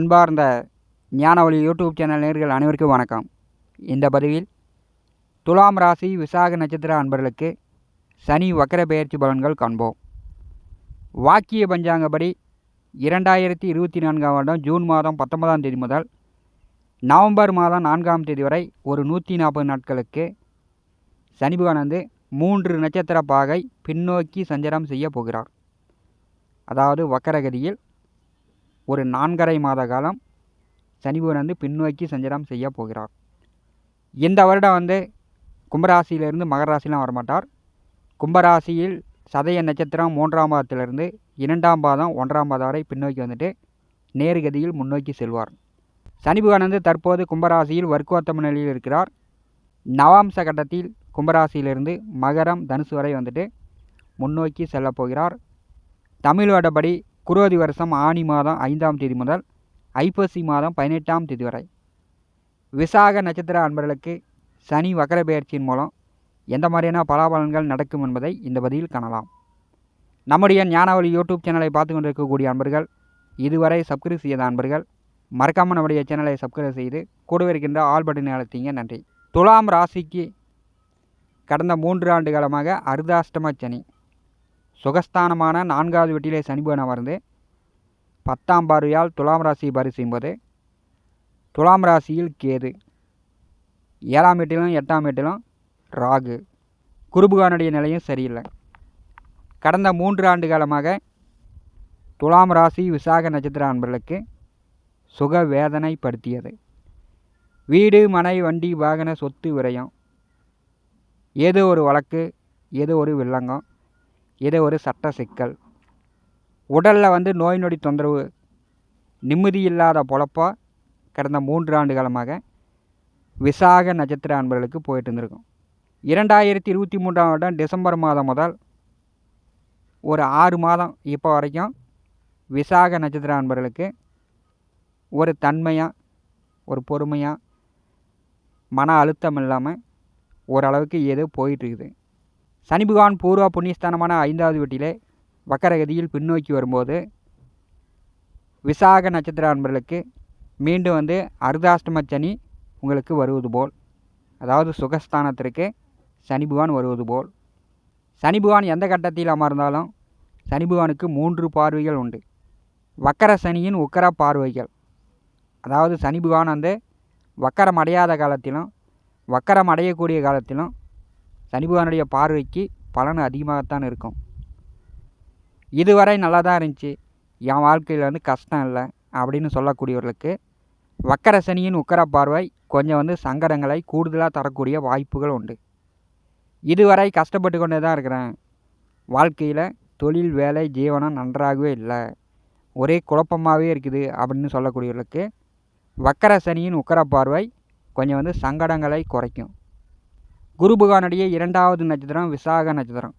அன்பார்ந்த ஞானவழி YouTube channel நேர்கள் அனைவருக்கும் வணக்கம். இந்த பதிவில் துலாம் ராசி விசாக நட்சத்திர அன்பர்களுக்கு சனி வக்கர பெயர்ச்சி பலன்கள் காண்போம். வாக்கிய பஞ்சாங்கப்படி இரண்டாயிரத்தி இருபத்தி நான்காம் வருடம் ஜூன் மாதம் பத்தொன்பதாம் தேதி முதல் நவம்பர் மாதம் நான்காம் தேதி வரை ஒரு நூற்றி நாற்பது நாட்களுக்கு சனி பகவான் வந்து மூன்று நட்சத்திர பாகை பின்னோக்கி சஞ்சாரம் செய்ய போகிறார். அதாவது வக்கரகதியில் ஒரு நான்கரை மாத காலம் சனிபுவன் வந்து பின்னோக்கி சஞ்சாரம் செய்ய போகிறார். இந்த வருடம் வந்து கும்பராசியிலிருந்து மகர ராசிலாம் வரமாட்டார். கும்பராசியில் சதய நட்சத்திரம் மூன்றாம் பாதத்திலிருந்து இரண்டாம் பாதம் ஒன்றாம் பாதம் வரை பின்னோக்கி வந்துட்டு நேர்கதியில் முன்னோக்கி செல்வார். சனி பகவான் வந்து தற்போது கும்பராசியில் வர்க்கோத்தம நிலையில் இருக்கிறார். நவாம்ச கட்டத்தில் கும்பராசியிலிருந்து மகரம் தனுசு வரை வந்துட்டு முன்னோக்கி செல்லப்போகிறார் தமிழ் வடபடி குரோதி வருஷம் ஆனி மாதம் ஐந்தாம் தேதி முதல் ஐப்பசி மாதம் பதினெட்டாம் தேதி வரை. விசாக நட்சத்திர அன்பர்களுக்கு சனி வக்கர பெயர்ச்சியின் மூலம் எந்த மாதிரியான பலாபலன்கள் நடக்கும் என்பதை இந்த பதிவில் காணலாம். நம்முடைய ஞானவழி யூடியூப் சேனலை பார்த்து கொண்டிருக்கக்கூடிய அன்பர்கள் இதுவரை சப்ஸ்கிரைப் செய்யாத அன்பர்கள் மறக்காமல் நம்முடைய சேனலை சப்ஸ்கிரைப் செய்து கூடவே இருக்கின்ற ஆல் பட்டினை அழைத்தீங்க நன்றி. துலாம் ராசிக்கு கடந்த மூன்று ஆண்டு காலமாக அர்தாஷ்டம சனி. சுகஸ்தானமான நான்காவது வீட்டிலே சனிபவன் அமர்ந்து பத்தாம் பார்வையால் துலாம் ராசியை பாரி போது துலாம் ராசியில் கேது. ஏழாம் வீட்டிலும் எட்டாம் வீட்டிலும் ராகு. குருபுகானுடைய நிலையும் சரியில்லை. கடந்த மூன்று ஆண்டு காலமாக துலாம் ராசி விசாக நட்சத்திர அன்பர்களுக்கு சுக வேதனைப்படுத்தியது வீடு மனை வண்டி வாகன சொத்து விரயம். ஏதோ ஒரு வழக்கு ஏதோ ஒரு வில்லங்கம். இது ஒரு சட்ட சிக்கல். உடலில் வந்து நோய் நொடி தொந்தரவு நிம்மதி இல்லாத பொழப்பா கடந்த மூன்று ஆண்டு காலமாக விசாக நட்சத்திர அன்பர்களுக்கு போயிட்டு இருந்திருக்கும். இரண்டாயிரத்தி இருபத்தி மூன்றாம் வருடம் டிசம்பர் மாதம் முதல் ஒரு ஆறு மாதம் இப்போ வரைக்கும் விசாக நட்சத்திர அன்பர்களுக்கு ஒரு தன்மையாக ஒரு பொறுமையாக மன அழுத்தம் இல்லாமல் ஓரளவுக்கு ஏதோ போயிட்டுருக்குது சனிபகவான் பூர்வ புண்ணியஸ்தானமான ஐந்தாவது வீட்டிலே வக்கரகதியில் பின்னோக்கி வரும்போது விசாக நட்சத்திர அன்பர்களுக்கு மீண்டும் வந்து அர்தாஷ்டம சனி உங்களுக்கு வருவது போல். அதாவது சுகஸ்தானத்திற்கு சனி பகவான் வருவது போல். சனி பகவான் எந்த கட்டத்தில் அமர்ந்தாலும் சனி பகவானுக்கு மூன்று பார்வைகள் உண்டு. வக்கர சனியின் உக்கர பார்வைகள். அதாவது சனி பகவான் வந்து வக்கரம் அடையாத காலத்திலும் வக்கரம் அடையக்கூடிய காலத்திலும் சனி பகவானுடைய பார்வைக்கு பலன் அதிகமாகத்தான் இருக்கும். இதுவரை நல்லா தான் இருந்துச்சு. என் வாழ்க்கையில் வந்து கஷ்டம் இல்லை அப்படின்னு சொல்லக்கூடியவர்களுக்கு வக்கர சனியின் உக்கர பார்வை கொஞ்சம் வந்து சங்கடங்களை கூடுதலாக தரக்கூடிய வாய்ப்புகள் உண்டு. இதுவரை கஷ்டப்பட்டு கொண்டே தான் இருக்கிறேன். வாழ்க்கையில் தொழில் வேலை ஜீவனம் நன்றாகவே இல்லை. ஒரே குழப்பமாகவே இருக்குது அப்படின்னு சொல்லக்கூடியவர்களுக்கு வக்கர சனியின் உக்கர பார்வை கொஞ்சம் வந்து சங்கடங்களை குறைக்கும். குருபுகானுடைய இரண்டாவது நட்சத்திரம் விசாக நட்சத்திரம்.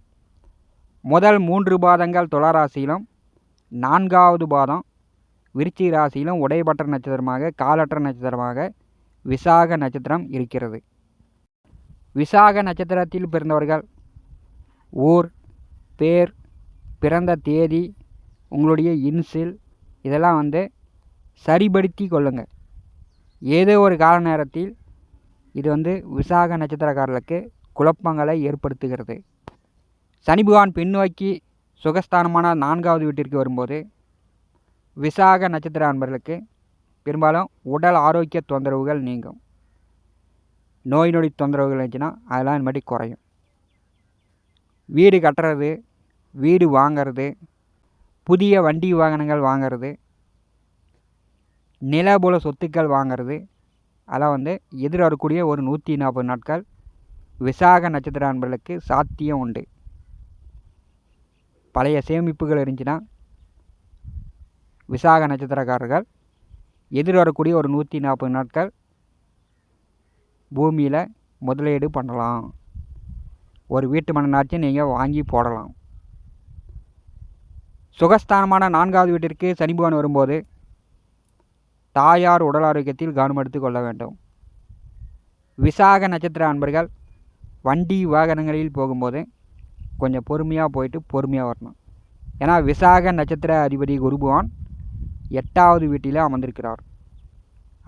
முதல் மூன்று பாதங்கள் துளராசியிலும் நான்காவது பாதம் விருச்சி ராசியிலும் உடைபட்ட நட்சத்திரமாக காலற்ற நட்சத்திரமாக விசாக நட்சத்திரம் இருக்கிறது. விசாக நட்சத்திரத்தில் பிறந்தவர்கள் ஊர் பேர் பிறந்த தேதி உங்களுடைய இன்சில் இதெல்லாம் வந்து சரிபடுத்தி கொள்ளுங்கள் ஏதோ ஒரு கால நேரத்தில் இது வந்து விசாக நட்சத்திரக்காரர்களுக்கு குழப்பங்களை ஏற்படுத்துகிறது. சனி பகவான் பின்னோக்கி சுகஸ்தானமான நான்காவது வீட்டிற்கு வரும்போது விசாக நட்சத்திர அன்பர்களுக்கு பெரும்பாலும் உடல் ஆரோக்கிய தொந்தரவுகள் நீங்கும். நோய் நொடி தொந்தரவுகள் இருந்துச்சுன்னா அதெல்லாம் இனிமேட்டு குறையும். வீடு கட்டுறது வீடு வாங்கிறது புதிய வண்டி வாகனங்கள் வாங்கிறது நிலபுல சொத்துக்கள் வாங்கிறது அதான் வந்து எதிர் வரக்கூடிய ஒரு நூற்றி நாற்பது நாட்கள் விசாக நட்சத்திர அன்பர்களுக்கு சாத்தியம் உண்டு. பழைய சேமிப்புகள் இருந்துச்சுன்னா விசாக நட்சத்திரக்காரர்கள் எதிர் வரக்கூடிய ஒரு நூற்றி நாற்பது நாட்கள் பூமியில் முதலீடு பண்ணலாம். ஒரு வீட்டு மனநாச்சும் நீங்கள் வாங்கி போடலாம். சுகஸ்தானமான நான்காவது வீட்டிற்கு சனிபவன் வரும்போது தாயார் உடல் ஆரோக்கியத்தில் கவனம் கொள்ள வேண்டும். விசாக நட்சத்திர அன்பர்கள் வண்டி வாகனங்களில் போகும்போது கொஞ்சம் பொறுமையாக போயிட்டு பொறுமையாக வரணும். ஏன்னா விசாக நட்சத்திர அதிபதி குருபவான் எட்டாவது வீட்டில் அமர்ந்திருக்கிறார்.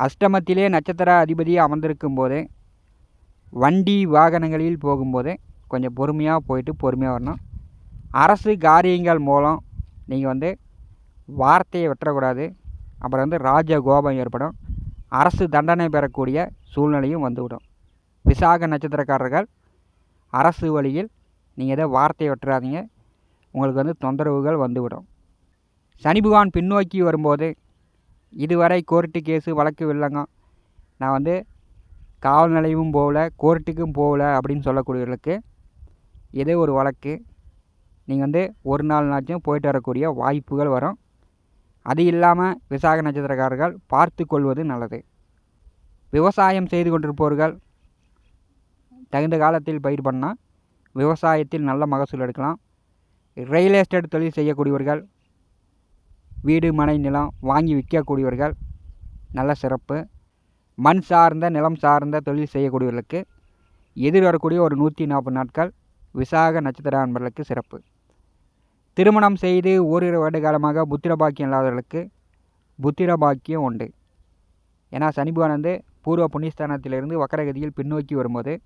அஷ்டமத்திலே நட்சத்திர அதிபதி அமர்ந்திருக்கும் போது வண்டி வாகனங்களில் போகும்போது கொஞ்சம் பொறுமையாக போயிட்டு பொறுமையாக வரணும். அரசு காரியங்கள் மூலம் நீங்கள் வந்து வார்த்தையை வெட்டக்கூடாது. அப்புறம் வந்து ராஜ கோபம் ஏற்படும். அரசு தண்டனை பெறக்கூடிய சூழ்நிலையும் வந்துவிடும். விசாக நட்சத்திரக்காரர்கள் அரசு வழியில் நீங்கள் எதை வார்த்தையை வெட்டுறாதீங்க. உங்களுக்கு வந்து தொந்தரவுகள் வந்துவிடும். சனி பகவான் பின்னோக்கி வரும்போது இதுவரை கோர்ட்டு கேஸு வழக்கு இல்லைங்க நான் வந்து காவல் நிலையமும் போகல கோர்ட்டுக்கும் போகல அப்படின்னு சொல்லக்கூடியவர்களுக்கு ஏதோ ஒரு வழக்கு. நீங்கள் வந்து ஒரு நாள் நாச்சும் போயிட்டு வரக்கூடிய வாய்ப்புகள் வரும். அது இல்லாமல் விசாக நட்சத்திரக்காரர்கள் பார்த்து கொள்வது நல்லது. விவசாயம் செய்து கொண்டிருப்பவர்கள் தகுந்த காலத்தில் பயிர் பண்ணால் விவசாயத்தில் நல்ல மகசூல் எடுக்கலாம். ரியல் எஸ்டேட் தொழில் செய்யக்கூடியவர்கள் வீடு மனை நிலம் வாங்கி விற்கக்கூடியவர்கள் நல்ல சிறப்பு. மண் சார்ந்த நிலம் சார்ந்த தொழில் செய்யக்கூடியவர்களுக்கு எதிர்வரக்கூடிய ஒரு நூற்றி நாற்பது நாட்கள் விசாக நட்சத்திர அன்பர்களுக்கு சிறப்பு. திருமணம் செய்து ஓரிரு வருட காலமாக புத்திர பாக்கியம் இல்லாதவர்களுக்கு புத்திர பாக்கியம் உண்டு. ஏன்னா சனி வந்து பூர்வ புண்ணியஸ்தானத்திலிருந்து வக்கரகதியில் பின்னோக்கி வரும்போது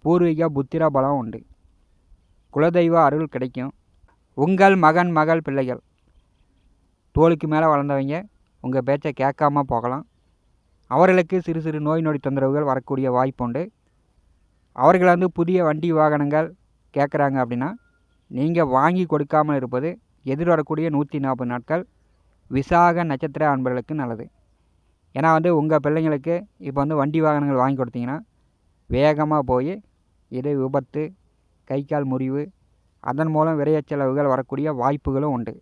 பூர்வீக புத்திர பலம் உண்டு. குலதெய்வ அருள் கிடைக்கும். உங்கள் மகன் மகள் பிள்ளைகள் தோலுக்கு மேலே வளர்ந்தவங்க உங்கள் பேச்சை கேட்காம போகலாம். அவர்களுக்கு சிறு சிறு நோய் நொடி தொந்தரவுகள் வரக்கூடிய வாய்ப்பு உண்டு. அவர்கள் வந்து புதிய வண்டி வாகனங்கள் கேட்குறாங்க அப்படின்னா நீங்கள் வாங்கி கொடுக்காமல் இருப்பது எதிர்வரக்கூடிய நூற்றி நாற்பது நாட்கள் விசாக நட்சத்திர அன்பர்களுக்கு நல்லது. ஏன்னா வந்து உங்கள் பிள்ளைங்களுக்கு இப்போ வந்து வண்டி வாகனங்கள் வாங்கி கொடுத்தீங்கன்னா வேகமாக போய் இது விபத்து கை கால் முறிவு அதன் மூலம் விரைய செலவுகள் வரக்கூடிய வாய்ப்புகளும் உண்டு.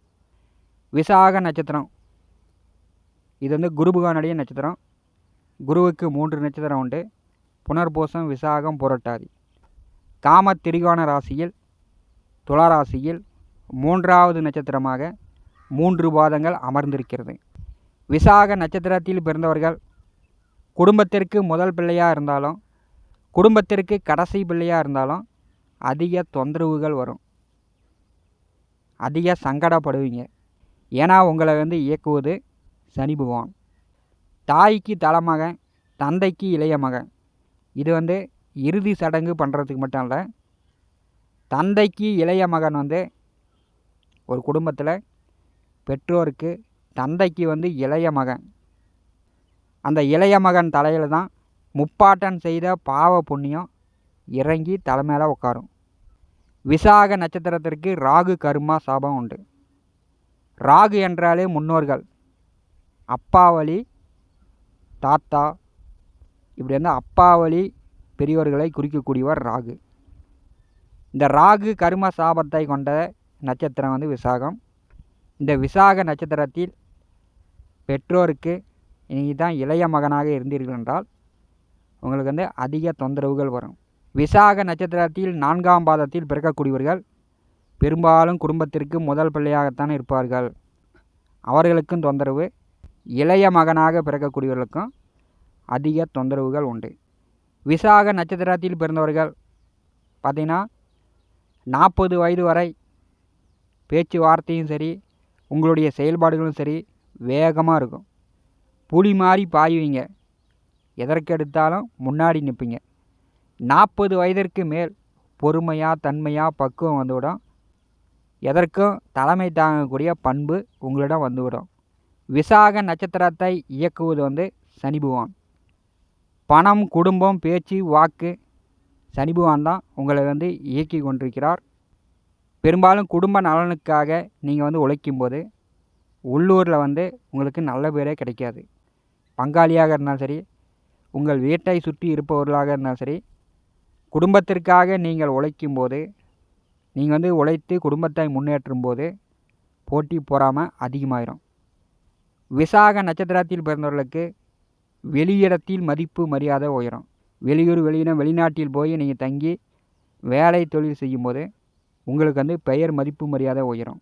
விசாக நட்சத்திரம். இது வந்து குருபகானுடைய நட்சத்திரம். குருவுக்கு மூன்று நட்சத்திரம் உண்டு. புனர்பூசம் விசாகம் புரட்டாதி. காம திரிகோண ராசியில் துளாராசியில் மூன்றாவது நட்சத்திரமாக மூன்று பாதங்கள் அமர்ந்திருக்கிறது. விசாக நட்சத்திரத்தில் பிறந்தவர்கள் குடும்பத்திற்கு முதல் பிள்ளையாக இருந்தாலும் குடும்பத்திற்கு கடைசி பிள்ளையாக இருந்தாலும் அதிக தொந்தரவுகள் வரும். அதிக சங்கடப்படுவீங்க. ஏன்னா உங்களை வந்து இயக்குவது சனி பகவான். தாய்க்கு தலைமகன் தந்தைக்கு இளைய மகன். இது வந்து இறுதி சடங்கு பண்ணுறதுக்கு மட்டும் இல்லை தந்தைக்கு இளைய மகன் வந்து ஒரு குடும்பத்தில் பெற்றோருக்கு தந்தைக்கு வந்து இளைய மகன். அந்த இளைய மகன் தலையில் தான் முப்பாட்டன் செய்த பாவ புண்ணியம் இறங்கி தலைமையில் உட்காரும் விசாக நட்சத்திரத்திற்கு ராகு கருமா சாபம் உண்டு. ராகு என்றாலே முன்னோர்கள். அப்பா வழி தாத்தா இப்படி வந்து அப்பா வழி பெரியவர்களை குறிக்கக்கூடியவர் ராகு. இந்த ராகு கரும சாபத்தை கொண்ட நட்சத்திரம் வந்து விசாகம். இந்த விசாக நட்சத்திரத்தில் பெற்றோருக்கு நீங்கள் தான் இளைய மகனாக இருந்தீர்கள் என்றால் உங்களுக்கு வந்து அதிக தொந்தரவுகள் வரும். விசாக நட்சத்திரத்தில் நான்காம் பாதத்தில் பிறக்கக்கூடியவர்கள் பெரும்பாலும் குடும்பத்திற்கு முதல் பிள்ளையாகத்தான் இருப்பார்கள். அவர்களுக்கும் தொந்தரவு. இளைய மகனாக பிறக்கக்கூடியவர்களுக்கும் அதிக தொந்தரவுகள் உண்டு. விசாக நட்சத்திரத்தில் பிறந்தவர்கள் பார்த்திங்கன்னா நாற்பது வயது வரை பேச்சுவார்த்தையும் சரி உங்களுடைய செயல்பாடுகளும் சரி வேகமாக இருக்கும். புலி மாதிரி பாயுவீங்க. எதற்கெடுத்தாலும் முன்னாடி நிற்பீங்க நாற்பது வயதிற்கு மேல் பொறுமையாக தன்மையாக பக்குவம் வந்துவிடும். எதற்கும் தலைமை தாங்கக்கூடிய பண்பு உங்களிடம் வந்துவிடும். விசாக நட்சத்திரத்தை இயக்குவது வந்து சனி பகவான். பணம் குடும்பம் பேச்சு வாக்கு சனி பகவான் தான் உங்களை வந்து இயக்கி கொண்டிருக்கிறார். பெரும்பாலும் குடும்ப நலனுக்காக நீங்கள் வந்து உழைக்கும்போது உள்ளூரில் வந்து உங்களுக்கு நல்ல பேரே கிடைக்காது. பங்காளியாக இருந்தாலும் சரி உங்கள் வீட்டை சுற்றி இருப்பவர்களாக இருந்தாலும் சரி குடும்பத்திற்காக நீங்கள் உழைக்கும்போது நீங்கள் வந்து உழைத்து குடும்பத்தை முன்னேற்றும் போது போட்டி போகாமல் அதிகமாயிரும். விசாக நட்சத்திரத்தில் பிறந்தவர்களுக்கு வெளியிடத்தில் மதிப்பு மரியாதை உயரும். வெளியூர் வெளியிடம் வெளிநாட்டில் போய் நீங்கள் தங்கி வேலை தொழில் செய்யும்போது உங்களுக்கு வந்து பெயர் மதிப்பு மரியாதை உயரும்.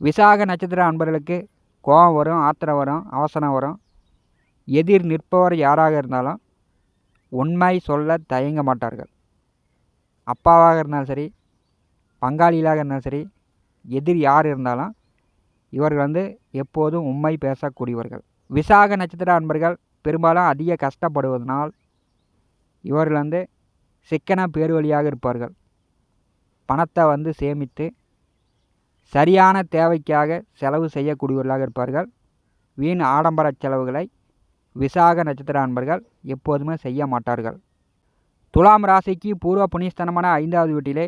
விசாக நட்சத்திர அன்பர்களுக்கு கோபம் வரும் ஆத்திரம் வரும் அவசரம் வரும். எதிர் நிற்பவர் யாராக இருந்தாலும் உண்மை சொல்ல தயங்க மாட்டார்கள். அப்பாவாக இருந்தாலும் சரி பங்காளிகளாக இருந்தாலும் சரி எதிர் யார் இருந்தாலும் இவர்கள் வந்து எப்போதும் உண்மை பேசக்கூடியவர்கள். விசாக நட்சத்திர அன்பர்கள் பெரும்பாலும் அதிக கஷ்டப்படுவதனால் இவர்கள் வந்து சிக்கன பேர்வழியாக இருப்பார்கள். பணத்தை வந்து சேமித்து சரியான தேவைக்காக செலவு செய்யக்கூடியவர்களாக இருப்பார்கள். வீண் ஆடம்பர செலவுகளை விசாக நட்சத்திர அன்பர்கள் எப்போதுமே செய்ய மாட்டார்கள். துலாம் ராசிக்கு பூர்வ புனிஸ்தனமான ஐந்தாவது வீட்டிலே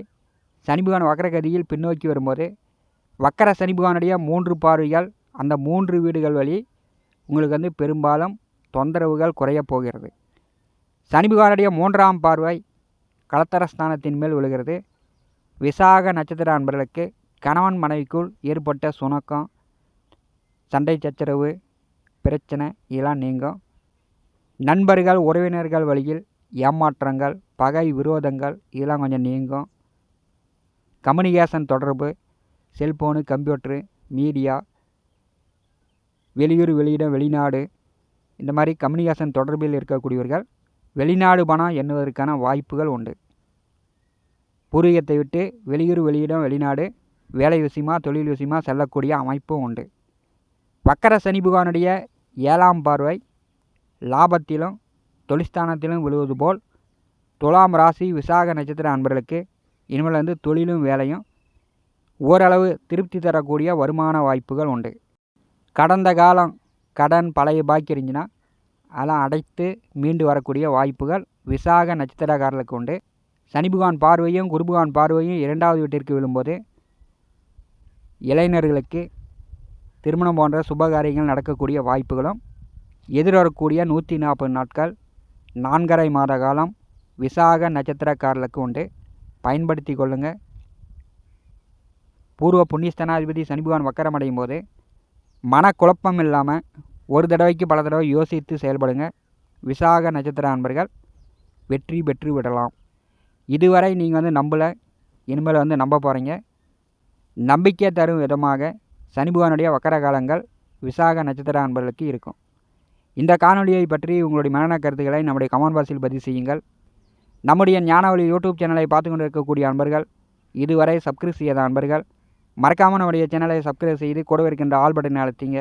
சனிபகவான் வக்கரகதியில் பின்னோக்கி வரும்போது வக்கர சனிபகவானுடைய மூன்று பார்வைகள் அந்த மூன்று வீடுகள் வழி உங்களுக்கு வந்து பெரும்பாலும் தொந்தரவுகள் குறையப் போகிறது. சனிபகவானுடைய மூன்றாம் பார்வை கலத்தரஸ்தானத்தின் மேல் விழுகிறது. விசாக நட்சத்திர அன்பர்களுக்கு கணவன் மனைவிக்குள் ஏற்பட்ட சுணக்கம் சண்டை சச்சரவு பிரச்சனை இதெல்லாம் நீங்கும். நண்பர்கள் உறவினர்கள் வழியில் ஏமாற்றங்கள் பகை விரோதங்கள் இதெல்லாம் கொஞ்சம் நீங்கும். கம்யூனிகேஷன் தொடர்பு செல்ஃபோனு கம்ப்யூட்ரு மீடியா வெளியூர் வெளியிடம் வெளிநாடு இந்த மாதிரி கம்யூனிகேஷன் தொடர்பில் இருக்கக்கூடியவர்கள் வெளிநாடு பணம் எண்ணுவதற்கான வாய்ப்புகள் உண்டு. பூர்வீகத்தை விட்டு வெளியூர் வெளியிடம் வெளிநாடு வேலை விஷயமா தொழில் விஷயமா செல்லக்கூடிய அமைப்பும் உண்டு. வக்கர சனி பகவானுடைய ஏழாம் பார்வை லாபத்திலும் தொழிற்ஸ்தானத்திலும் விழுவது போல் துலாம் ராசி விசாக நட்சத்திர அன்பர்களுக்கு இனிமேல் வந்து தொழிலும் வேலையும் ஓரளவு திருப்தி தரக்கூடிய வருமான வாய்ப்புகள் உண்டு. கடந்த காலம் கடன் பழைய பாக்கி இருந்துச்சுன்னா அதெல்லாம் அடைத்து மீண்டு வரக்கூடிய வாய்ப்புகள் விசாக நட்சத்திரக்காரர்களுக்கு உண்டு. சனி பகவான் பார்வையும் குரு பகவான் பார்வையும் இரண்டாவது வீட்டிற்கு விழும்போது இளைஞர்களுக்கு திருமணம் போன்ற சுபகாரியங்கள் நடக்கக்கூடிய வாய்ப்புகளும் எதிர்வரக்கூடிய நூற்றி நாற்பது நாட்கள் நான்கரை மாத காலம் விசாக நட்சத்திரக்காரர்களுக்கு உண்டு. பயன்படுத்தி கொள்ளுங்கள் பூர்வ புண்ணியஸ்தனாதிபதி சனி பகவான் வக்கரமடையும் போது மனக்குழப்பம் இல்லாமல் ஒரு தடவைக்கு பல தடவை யோசித்து செயல்படுங்க. விசாக நட்சத்திர அன்பர்கள் வெற்றி பெற்று விடலாம். இதுவரை நீங்கள் வந்து நம்பலை இனிமேல் வந்து நம்ப போகிறீங்க நம்பிக்கை தரும் விதமாக சனி பகவானுடைய வக்கர காலங்கள் விசாக நட்சத்திர அன்பர்களுக்கு இருக்கும். இந்த காணொலியை பற்றி உங்களுடைய மனன கருத்துக்களை நம்முடைய கமெண்ட் பாக்ஸில் பதிவு செய்யுங்கள். நம்முடைய ஞானவழி யூடியூப் சேனலை பார்த்து கொண்டு இருக்கக்கூடிய அன்பர்கள் இதுவரை சப்ஸ்கிரைப் செய்யாத அன்பர்கள் மறக்காமல் நம்முடைய சேனலை சப்ஸ்கிரைப் செய்து கூட இருக்கின்ற ஆல் பட்டனை அழுத்திங்க.